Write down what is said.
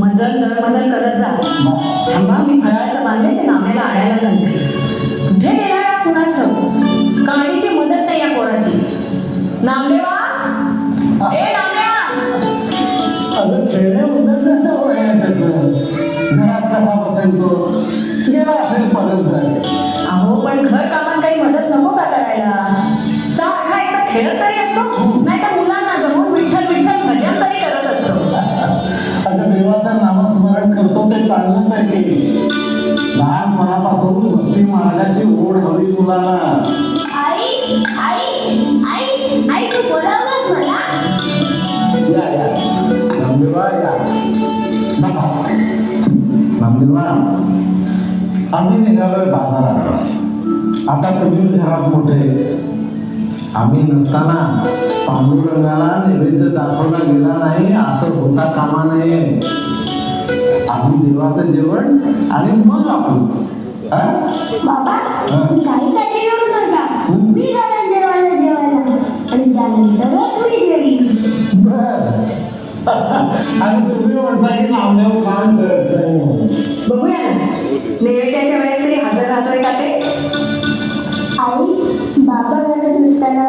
मजल दर मजल करत जा. अगं खेळण्या आहे त्याचं घरात कसा बसेल तो गेला असेल परत अहो पण घर कामात काही मदत नको का करायला? सारखा एकदा खेळत तरी असतो नाही तर मुलांना जमून विठ्ठल विठ्ठल भजन तरी करत असतो. अगं देवाचं नामस्मरण करतो ते चांगलंच आहे लहानपणापासून भक्ती मार्गाची ओढ हवी मुलांना. नामदेवा आम्ही निघालोय बाजारात. आता तुम्ही घरात मोठे आम्ही नसताना पांडुरंगाला नैवेद्य दाखवला गेला नाही असं होता कामा नये. आम्ही देवाचं जेवण आणि मग आपण. आणि तुम्ही म्हणता की नामदेव काम तरी का ते आई बाबा घरात नसताना